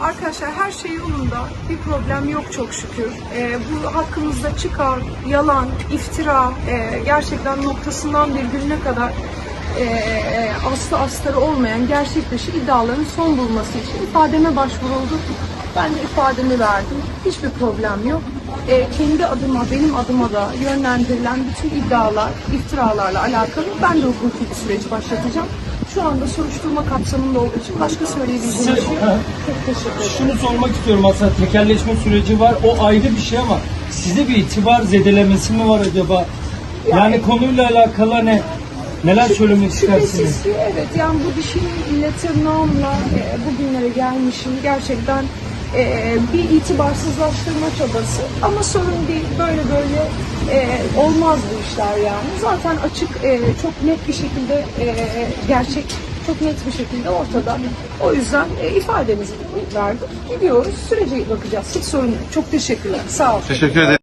Arkadaşlar her şey yolunda. Bir problem yok çok şükür. Ee, bu hakkımızda çıkar, yalan, iftira, e, gerçekten noktasından virgülüne kadar e, aslı astarı olmayan gerçek dışı iddiaların son bulması için ifademe başvuruldu. Ben de ifademi verdim. Hiçbir problem yok. E, kendi adıma, benim adıma da yönlendirilen bütün iddialar, iftiralarla alakalı ben de hukuki bir süreç başlatacağım. Şu anda soruşturma kapsamında olduğu için başka söyleyebileceğim şey yok. Çok teşekkür ederim. Şunu sormak istiyorum aslında tekerleşme süreci var. O ayrı bir şey ama size bir itibar zedelemesi mi var acaba? Yani konuyla alakalı ne? Neler söylemek istersiniz? Evet yani bu dişinin ile tırnağımla e, bugünlere gelmişim gerçekten e, bir itibarsızlaştırma çabası ama sorun değil böyle böyle e, olmaz bu işler yani. Zaten açık e, çok net bir şekilde e, gerçek çok net bir şekilde ortada. O yüzden e, ifademizi verdik. Gidiyoruz. Sürece bakacağız. Hiç sorun yok. Çok teşekkürler. Sağ olun. Teşekkür ederim.